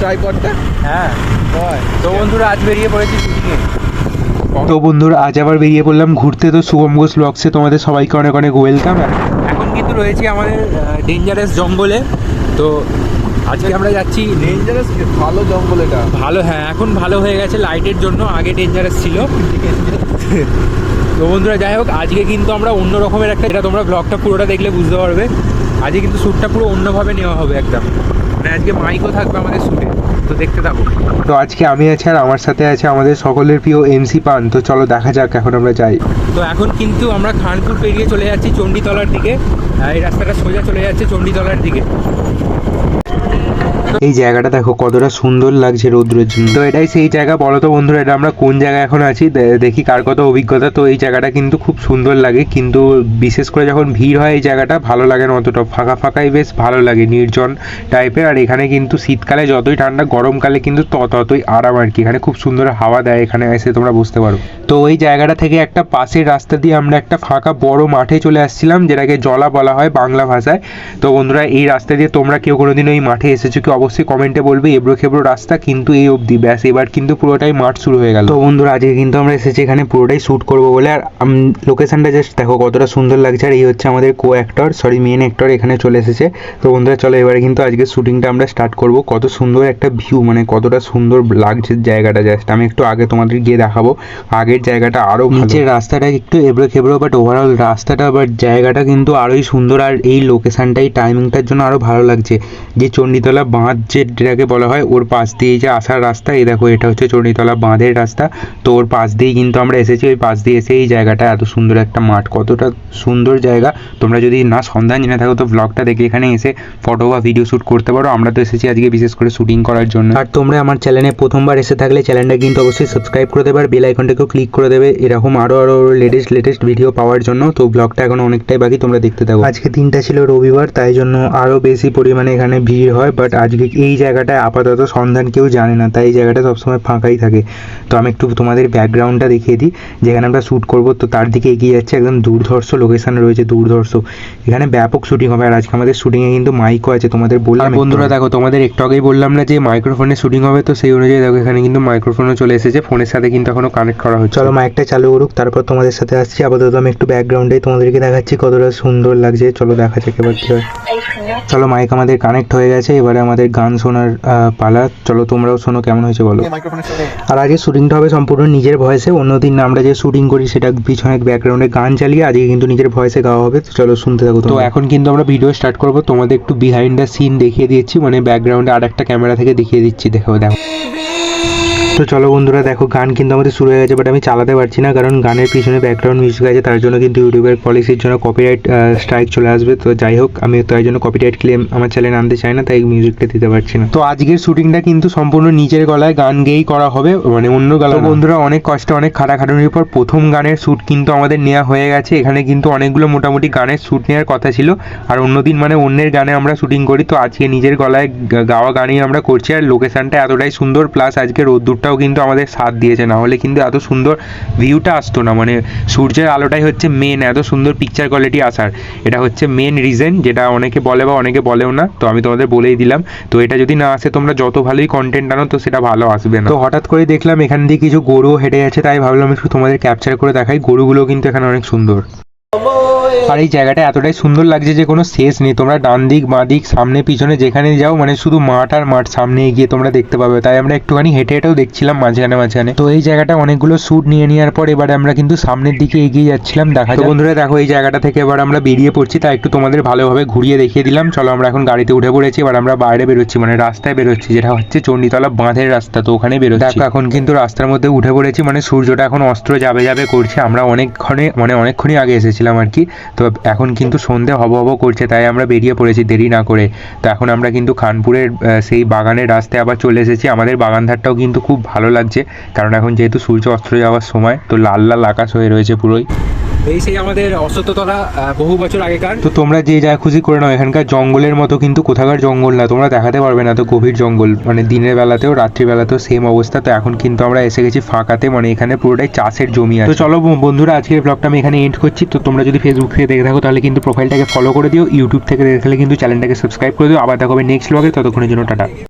ট্রাইপডটা হ্যাঁ। হয়। তো বন্ধুরা আজ বেরিয়ে পড়েছি শুটিংয়ে তো বন্ধুরা আজ আবার বেরিয়ে পড়লাম ঘুরতে। তো শুভম ঘোষ ব্লগসে তোমাদের সবাইকে অনেক অনেক ওয়েলকাম এখন কিন্তু রয়েছি আমাদের ডেঞ্জারাস জঙ্গলে। তো আজকে আমরা যাচ্ছি ডেঞ্জারাস ভালো জঙ্গল এটা। ভালো হ্যাঁ এখন ভালো হয়ে গেছে লাইটের জন্য আগে ডেঞ্জারাস ছিল। তো বন্ধুরা যাই হোক আজকে কিন্তু আমরা অন্য রকমের একটা এটা তোমরা ব্লগটা পুরোটা দেখলে বুঝতে পারবে। আজকে কিন্তু শ্যুটটা পুরো অন্যভাবে নেওয়া হবে একদম। মানে আজকে মাইকও থাকবে আমাদের শুটে তো দেখতে থাকো। তো আজকে আমি আছি আর আমার সাথে আছে আমাদের সকলের প্রিয় এমসি পান তো চলো দেখা যাক এখন আমরা যাই। তো এখন কিন্তু আমরা খানপুর পেরিয়ে চলে যাচ্ছি চণ্ডীতলার দিকে এই রাস্তাটা সোজা চলে যাচ্ছে চণ্ডীতলার দিকে। এই জায়গাটা দেখো কতটা সুন্দর লাগছে রৌদ্রের জন্য। তো এটাই সেই জায়গা, বলো তো বন্ধুরা, এটা আমরা কোন জায়গায় এখন আছি? দেখি কার কত অভিজ্ঞতা। তো এই জায়গাটা কিন্তু খুব সুন্দর লাগে, কিন্তু বিশেষ করে যখন ভিড় হয় এই জায়গাটা, ভালো লাগে না অতটা। ফাঁকা ফাঁকাই বেশ ভালো লাগে নির্জন টাইপের আর এখানে কিন্তু শীতকালে যতই ঠান্ডা, গরমকালে কিন্তু ততই আরাম আর কি। এখানে খুব সুন্দর হাওয়া দেয় এখানে, এসে তোমরা বুঝতে পারো। তো ওই জায়গাটা থেকে একটা পাশের রাস্তা দিয়ে আমরা একটা ফাঁকা বড় মাঠে চলে আসছিলাম, যেটাকে জলা বলা হয় বাংলা ভাষায়। তো বন্ধুরা, এই রাস্তা দিয়ে তোমরা কেউ কোনোদিন ওই মাঠে এসেছ কি অবশ্যই কমেন্টে বলবে, এবড়ো খেবড়ো রাস্তা কিন্তু এই অবধি। ব্যাস, এবার কিন্তু পুরোটাই মাঠ শুরু হয়ে গেল। তো বন্ধুরা, আজকে কিন্তু আমরা এসেছি এখানে পুরোটাই শ্যুট করব বলে, আর লোকেশনটা জাস্ট দেখো, কতটা সুন্দর লাগছে। আর এই হচ্ছে আমাদের co actor sorry main actor এখানে চলে এসেছে। তো বন্ধুরা, চলো এবারে কিন্তু আজকে শ্যুটিংটা আমরা স্টার্ট করব। কত সুন্দর একটা ভিউ মানে কতটা সুন্দর লাগছে জায়গাটা জাস্ট আমি একটু আগে তোমাদের গিয়ে দেখাবো। আগের জায়গাটা আরও নিচের রাস্তাটা একটু এবড়ো খেবড়ো বাট ওভারঅল রাস্তাটা বাট জায়গাটা কিন্তু আরোই সুন্দর। আর এই লোকেশনটাই টাইমিংটার জন্য আরও ভালো লাগছে। যে চণ্ডীতলা বাঁধ যেটাকে বলা হয় ওর পাশ দিয়ে যে আসার রাস্তা এই দেখো এটা হচ্ছে চণ্ডীতলা বাঁধের রাস্তা। তো ওর পাশ দিয়েই কিন্তু আমরা এসেছি ওই পাশ দিয়ে এসে এই জায়গাটা এত সুন্দর একটা মাঠ কতটা সুন্দর জায়গা। তোমরা যদি না সন্ধান জেনে থাকো তো ব্লগটা দেখে এখানে এসে ফটো বা ভিডিও শ্যুট করতে পারো। আমরা তো এসেছি আজকে বিশেষ করে শ্যুটিং করার জন্য। আর তোমরা আমার চ্যানেলে প্রথমবার এসে থাকলে চ্যানেলটা কিন্তু অবশ্যই সাবস্ক্রাইব করে দেবে আর বেল আইকনটাকেও ক্লিক করে দেবে। এরকম আরও আরও লেটেস্ট লেটেস্ট ভিডিও পাওয়ার জন্য। তো ব্লগটা এখন অনেকটাই বাকি তোমরা দেখতে থাকো। আজকে দিনটা ছিল রবিবার তাই জন্য আরও বেশি পরিমাণে এখানে ভিড় হয় বাট আজকে এই জায়গাটায় আপাতত সন্ধান কেউ জানে না তাই এই জায়গাটা সবসময় ফাঁকাই থাকে। তো আমি একটু তোমাদের ব্যাকগ্রাউন্ডটা দেখিয়ে দিই যেখানে আমরা শ্যুট করব তো তার দিকে এগিয়ে যাচ্ছে একদম দূরধর্ষ লোকেশন রয়েছে দূরধর্ষ। এখানে ব্যাপক শ্যুটিং হবে আর আজকে আমাদের শ্যুটিংয়ে কিন্তু মাইকও আছে তোমাদের বললাম বন্ধুরা দেখো তোমাদের একটু আগেই বললাম না যে মাইক্রোফোনে শ্যুটিং হবে তো সেই অনুযায়ী দেখো এখানে কিন্তু মাইক্রোফোনও চলে এসেছে ফোনের সাথে কিন্তু এখনও কানেক্ট করা হচ্ছে। চলো মাইকটা চালু করুক তারপর তোমাদের সাথে আসছি। আপাতত আমি একটু ব্যাকগ্রাউন্ডে তোমাদেরকে দেখাচ্ছি কতটা সুন্দর লাগছে। চলো দেখা যাক এবার কি হয়। চলো মাইক আমাদের কানেক্ট হয়ে গেছে এবারে আমাদের গান শোনার পালা। চলো তোমরাও শোনো কেমন হয়েছে বলো? আর আগে শুটিংটা হবে সম্পূর্ণ নিজের ভয়েসে অন্যদিন আমরা যে শুটিং করি সেটা পিছনে ব্যাকগ্রাউন্ডে গান চালিয়ে আজকে কিন্তু নিজের ভয়েসে গাওয়া হবে। তো চলো শুনতে থাকো তো এখন কিন্তু আমরা ভিডিও স্টার্ট করব। তোমাদের একটু বিহাইন্ড দ্য সিন দেখিয়ে দিচ্ছি মানে ব্যাকগ্রাউন্ডে আর একটা ক্যামেরা থেকে দেখিয়ে দিচ্ছি। দেখো দেখো তো চলো বন্ধুরা দেখো গান কিন্তু আমাদের শুরু হয়ে গেছে বাট আমি চালাতে পারছি না কারণ গানের পিছনে ব্যাকগ্রাউন্ড মিউজিক আছে তার জন্য কিন্তু ইউটিউবের পলিসির জন্য কপিরাইট স্ট্রাইক চলে আসবে। তো যাই হোক আমি তাই জন্য কপিরাইট ক্লেম আমার চ্যানেলে আনতে চাই না তাই মিউজিকটা দিতে পারছি না। তো আজকের শুটিংটা কিন্তু সম্পূর্ণ নিজের গলায় গান গেয়েই করা হবে মানে অন্য গলা বন্ধুরা অনেক কষ্টে অনেক খাটাখাটুনির পর প্রথম গানের শ্যুট কিন্তু আমাদের নেওয়া হয়ে গেছে এখানে কিন্তু অনেকগুলো মোটামুটি গানের শ্যুট নেওয়ার কথা ছিল আর অন্যদিন মানে অন্যের গানে আমরা শ্যুটিং করি তো আজকে নিজের গলায় গাওয়া গানই আমরা করছি আর লোকেশনটা এতটাই সুন্দর প্লাস আজকে রোদ্দুরটাও কিন্তু আমাদের সাথ দিয়েছে। না হলে কিন্তু এত সুন্দর ভিউটা আসতো না। মানে সূর্যের আলোটাই হচ্ছে মেন এত সুন্দর পিকচার কোয়ালিটি আসার। এটা হচ্ছে মেন রিজন যেটা অনেকে বলে বা অনেকে বলেও না। তো আমি তোমাদের বলেই দিলাম। তো এটা যদি না আসে, তোমরা যত ভালোই কন্টেন্ট আনো, তো সেটা ভালো আসবে না। তো হঠাৎ করে দেখলাম এখান দিয়ে কিছু গরু হেঁটে যাচ্ছে, তাই ভাবলাম একটু তোমাদের ক্যাপচার করে দেখাই। গরুগুলো কিন্তু এখানে অনেক সুন্দর। আর এই জায়গাটা এতটাই সুন্দর লাগছে যে কোনো শেষ নেই। তোমরা ডান দিক বাঁ দিক সামনে পিছনে যেখানে যাও মানে শুধু মাঠ আর মাঠ সামনে এগিয়ে তোমরা দেখতে পাবে। তাই আমরা একটুখানি হেঁটে হেঁটেও দেখছিলাম মাঝখানে মাঝখানে। তো এই জায়গাটা অনেকগুলো শ্যুট নিয়ে নেওয়ার পর এবারে আমরা কিন্তু সামনের দিকে এগিয়ে যাচ্ছিলাম। দেখা তো বন্ধুরা দেখো এই জায়গাটা থেকে এবার আমরা বেরিয়ে পড়ছি। তাই একটু তোমাদের ভালোভাবে ঘুরিয়ে দেখিয়ে দিলাম। চলো আমরা এখন গাড়িতে উঠে পড়েছি। এবার আমরা বাইরে বেরোচ্ছি মানে রাস্তায় বেরোচ্ছি যেটা হচ্ছে চণ্ডীতলা বাঁধের রাস্তা। তো ওখানে বেরোচ্ছি। দেখো এখন কিন্তু রাস্তার মধ্যে উঠে পড়েছি মানে সূর্যটা এখন অস্ত্র যাবে যাবে করছে। আমরা অনেকক্ষণে মানে অনেকক্ষণই আগে এসেছিলাম আর কি। তো এখন কিন্তু সন্ধে হব হব করছে, তাই আমরা বেরিয়ে পড়েছি দেরি না করে। তো এখন আমরা কিন্তু খানপুরের সেই বাগানের রাস্তায় আবার চলে এসেছি। আমাদের বাগানধারটাও কিন্তু খুব ভালো লাগছে, কারণ এখন যেহেতু সূর্য অস্ত্র যাওয়ার সময়, তো লাল লাল আকাশ হয়ে রয়েছে পুরোই। এই সেই আমাদের বহু বছর আগেকার। তো তোমরা যে যা খুশি করে নাও, এখানকার জঙ্গলের মতো কিন্তু কোথাকার জঙ্গল না, তোমরা দেখাতে পারবে না, তো গভীর জঙ্গল মানে দিনের বেলাতেও, রাত্রিবেলাতেও সেম অবস্থা, তো এখন কিন্তু আমরা এসে গেছি ফাঁকাতে মানে এখানে পুরোটাই চাষের জমি আছে। তো চলো বন্ধুরা, আজকের ব্লগটা আমি এখানে এন্ড করছি, তো তোমরা যদি ফেসবুক থেকে দেখে থাকো, তাহলে কিন্তু প্রোফাইলটাকে ফলো করে দিও ইউটিউব থেকে দেখলে কিন্তু চ্যানেলটাকে সাবস্ক্রাইব করে দিও, আবার দেখাবে নেক্সট ব্লগে ততক্ষণের জন্য টাটা।